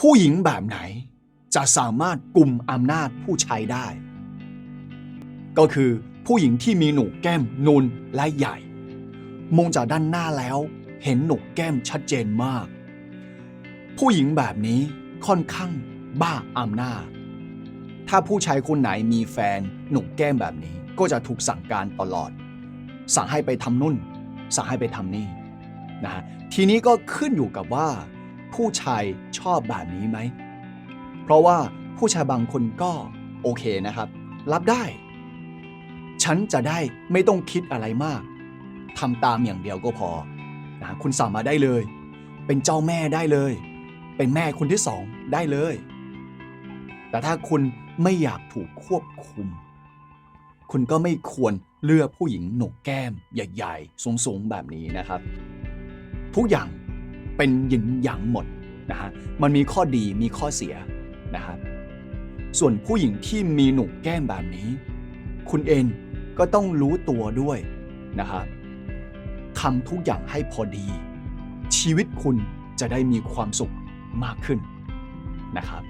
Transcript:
ผู้หญิงแบบไหนจะสามารถกลุ่มอำนาจผู้ชายได้ ก็คือผู้หญิงที่มีหนูกแก้มนูนและใหญ่ มองจากด้านหน้าแล้วเห็นหนูกแก้มชัดเจนมาก ผู้หญิงแบบนี้ค่อนข้างบ้าอำนาจ ถ้าผู้ชายคนไหนมีแฟนหนุ่มแก้มแบบนี้ก็จะถูกสั่งการตลอด สั่งให้ไปทำนู่น สั่งให้ไปทำนี่นะทีนี้ก็ขึ้นอยู่กับว่า ผู้ชายชอบแบบนี้ไหม เพราะว่าผู้ชายบางคนก็โอเคนะครับ รับได้ ฉันจะได้ไม่ต้องคิดอะไรมากทำตามอย่างเดียวก็พอนะคุณสามารถได้เลย เป็นเจ้าแม่ได้เลย เป็นแม่คนที่สองได้เลย แต่ถ้าคุณไม่อยากถูกควบคุม คุณก็ไม่ควรเลือกผู้หญิงหนกแก้ม ใหญ่ ๆ สูง ๆ แบบนี้นะครับ ทุกอย่าง เป็นหยินหยางหมดนะฮะมันมีข้อดีมีข้อเสียนะครับส่วนผู้หญิงที่มีหนุกแก้มแบบนี้ คุณเองก็ต้องรู้ตัวด้วยนะครับทำทุกอย่างให้พอดี ชีวิตคุณจะได้มีความสุขมากขึ้นนะครับ